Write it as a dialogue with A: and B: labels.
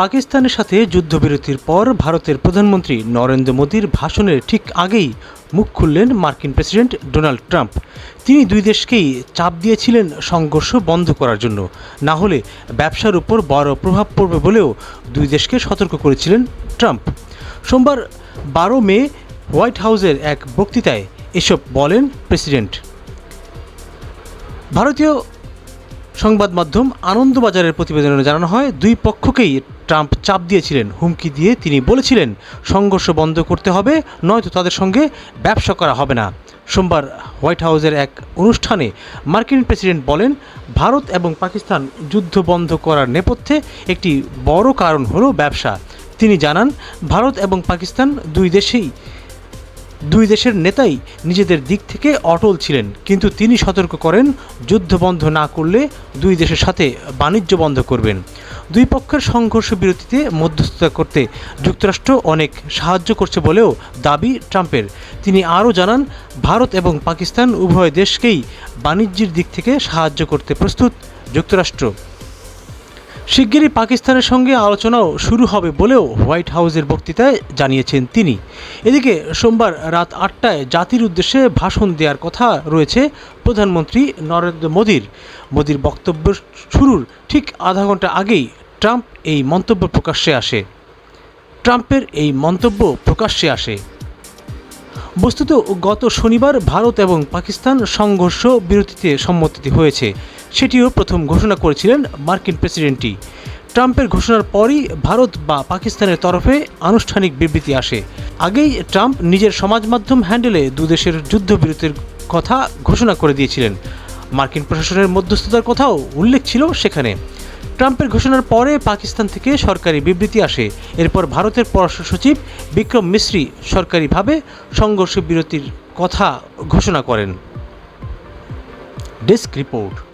A: পাকিস্তানের সাথে যুদ্ধবিরতির পর ভারতের প্রধানমন্ত্রী নরেন্দ্র মোদীর ভাষণের ঠিক আগেই মুখ খুললেন মার্কিন প্রেসিডেন্ট ডোনাল্ড ট্রাম্প। তিনি দুই দেশকেই চাপ দিয়েছিলেন সংঘর্ষ বন্ধ করার জন্য। না হলে ব্যবসার উপর বড় প্রভাব পড়বে বলেও দুই দেশকে সতর্ক করেছিলেন ট্রাম্প। সোমবার বারো মে হোয়াইট হাউসের এক বক্তৃতায় এসব বলেন প্রেসিডেন্ট। ভারতীয় সংবাদ মাধ্যম আনন্দবাজারের প্রতিবেদনে জানানো হয়, দুই পক্ষকেই ট্রাম্প চাপ দিয়েছিলেন। হুমকি দিয়ে তিনি বলেছিলেন, সংঘর্ষ বন্ধ করতে হবে, নয়তো তাদের সঙ্গে ব্যবসা করা হবে না। সোমবার হোয়াইট হাউসের এক অনুষ্ঠানে মার্কিন প্রেসিডেন্ট বলেন, ভারত এবং পাকিস্তান যুদ্ধ বন্ধ করার নেপথ্যে একটি বড় কারণ হলো ব্যবসা। তিনি জানান, ভারত এবং পাকিস্তান দুই দেশেই দুই দেশের নেতাই নিজেদের দিক থেকে অটল ছিলেন, কিন্তু তিনি সতর্ক করেন, যুদ্ধ বন্ধ না করলে দুই দেশের সাথে বাণিজ্য বন্ধ করবেন। দুই পক্ষের সংঘর্ষ বিরতিতে মধ্যস্থতা করতে যুক্তরাষ্ট্র অনেক সাহায্য করছে বলেও দাবি ট্রাম্পের। তিনি আরও জানান, ভারত এবং পাকিস্তান উভয় দেশকেই বাণিজ্যের দিক থেকে সাহায্য করতে প্রস্তুত। যুক্তরাষ্ট্র শিগগিরই পাকিস্তানের সঙ্গে আলোচনাও শুরু হবে বলেও হোয়াইট হাউসের বক্তৃতায় জানিয়েছেন তিনি। এদিকে সোমবার রাত আটটায় জাতির উদ্দেশ্যে ভাষণ দেওয়ার কথা রয়েছে প্রধানমন্ত্রী নরেন্দ্র মোদীর। মোদীর বক্তব্য শুরুর ঠিক আধা ঘণ্টা আগেই ট্রাম্প এই মন্তব্য প্রকাশ্যে আসে। ট্রাম্পের এই মন্তব্য প্রকাশ্যে আসে। বস্তুত গত শনিবার ভারত এবং পাকিস্তান সংঘর্ষ বিরতিতে সম্মতি হয়েছে। সেটিও প্রথম ঘোষণা করেছিলেন মার্কিন প্রেসিডেন্টটি। ট্রাম্পের ঘোষণার পরই ভারত বা পাকিস্তানের তরফে আনুষ্ঠানিক বিবৃতি আসে। আগেই ট্রাম্প নিজের সমাজ মাধ্যম হ্যান্ডেলে দুদেশের যুদ্ধবিরতির কথা ঘোষণা করে দিয়েছিলেন। মার্কিন প্রশাসনের মধ্যস্থতার কথাও উল্লেখ ছিল সেখানে। ট্রাম্পের ঘোষণার পরে পাকিস্তান থেকে সরকারি বিবৃতি আসে। এরপর ভারতের পররাষ্ট্র সচিব বিক্রম মিশ্রি সরকারিভাবে সংঘর্ষ বিরতির কথা ঘোষণা করেন। Desk report.